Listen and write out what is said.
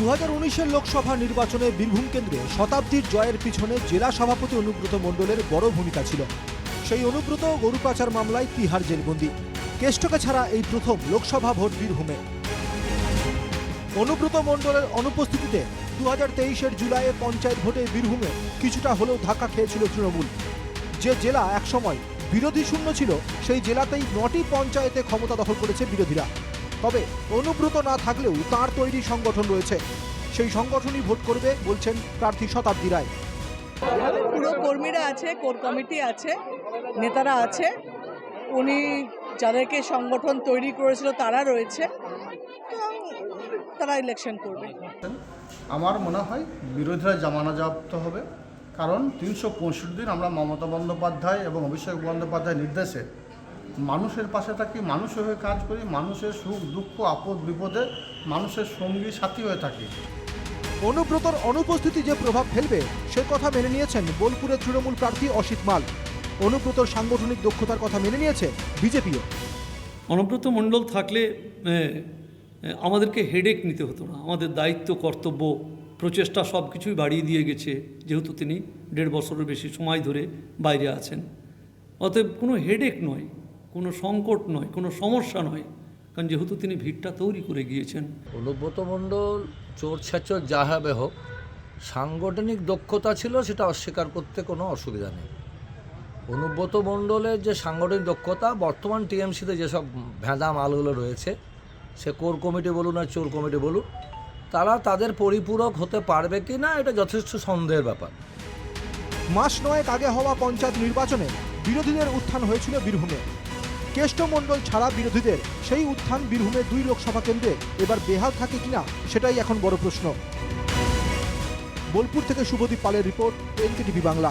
দু লোকসভা নির্বাচনে বীরভূম কেন্দ্রে শতাব্দীর জয়ের পিছনে জেলা সভাপতি অনুব্রত মণ্ডলের বড় ভূমিকা ছিল। সেই অনুব্রত গরু পাচার মামলায় তিহার জেলবন্দি। কেষ্টকে ছাড়া এই প্রথম লোকসভা ভোট বীরভূমে। অনুব্রত মণ্ডলের অনুপস্থিতিতে দু হাজার তেইশের জুলাইয়ে পঞ্চায়েত ভোটে বীরভূমে কিছুটা হলেও ধাক্কা খেয়েছিল তৃণমূল। যে জেলা একসময় বিরোধী শূন্য ছিল, সেই জেলাতেই নটি পঞ্চায়েতে ক্ষমতা দখল করেছে বিরোধীরা। তবে অনুব্রত না থাকলেও তার তৈরি সংগঠন রয়েছে। সেই সংগঠনই ভোট করবে বলছেন প্রার্থী শতাব্দী রায়। পুরো কর্মীরা আছে কোর কমিটি আছে নেতারা আছে। উনি যাদেরকে সংগঠন তৈরি করেছিল তারা রয়েছে। তারা ইলেকশন করবে। আমার মনে হয় বিরোধীরা জামানা জব্দ হবে। কারণ তিনশো পঁয়ষট্টি দিন আমরা মমতা বন্দ্যোপাধ্যায় এবং অভিষেক বন্দ্যোপাধ্যায়ের নির্দেশে মানুষের পাশে থাকি মানুষের হয়ে কাজ করি মানুষের সুখ দুঃখ আপদ বিপদে মানুষের সঙ্গী সাথী হয়ে থাকি। অনুব্রতর অনুপস্থিতি যে প্রভাব ফেলবে সে কথা মেনে নিয়েছেন বোলপুরের তৃণমূল প্রার্থী অসিত মাল। অনুব্রতর সাংগঠনিক দক্ষতার কথা মেনে নিয়েছে বিজেপিও। অনুব্রত মণ্ডল থাকলে আমাদেরকে হেডেক নিতে হতো না। আমাদের দায়িত্ব কর্তব্য প্রচেষ্টা সব কিছুই বাড়িয়ে দিয়ে গেছে যেহেতু তিনি দেড় বছরের বেশি সময় ধরে বাইরে আছেন। অতএব কোনো হেডেক নয়। কোনো সংকট নয় কোনো সমস্যা নয়। কারণ যেহেতু তিনি ভিড়টা তৈরি করে গিয়েছেন। অনুব্রত মণ্ডল চোর ছেচর যা হবে হোক সাংগঠনিক দক্ষতা ছিল সেটা অস্বীকার করতে কোনো অসুবিধা নেই। অনুব্রত মণ্ডলের যে সাংগঠনিক দক্ষতা বর্তমান টিএমসিতে যেসব ভেঁদা মালগুলো রয়েছে সে কোর কমিটি বলুন আর চোর কমিটি বলুন তারা তাদের পরিপূরক হতে পারবে কি না এটা যথেষ্ট সন্দেহের ব্যাপার। মাস নয়েক আগে হওয়া পঞ্চায়েত নির্বাচনে বিরোধীদের উত্থান হয়েছিল বীরভূমে। কেষ্টমণ্ডল ছাড়া বিরোধীদের সেই উত্থান বীরভূমে দুই লোকসভা কেন্দ্রে এবার বেহাল থাকে কিনা সেটাই এখন বড় প্রশ্ন। বোলপুর থেকে শুভদীপ পালের রিপোর্ট এনকেটিভি বাংলা।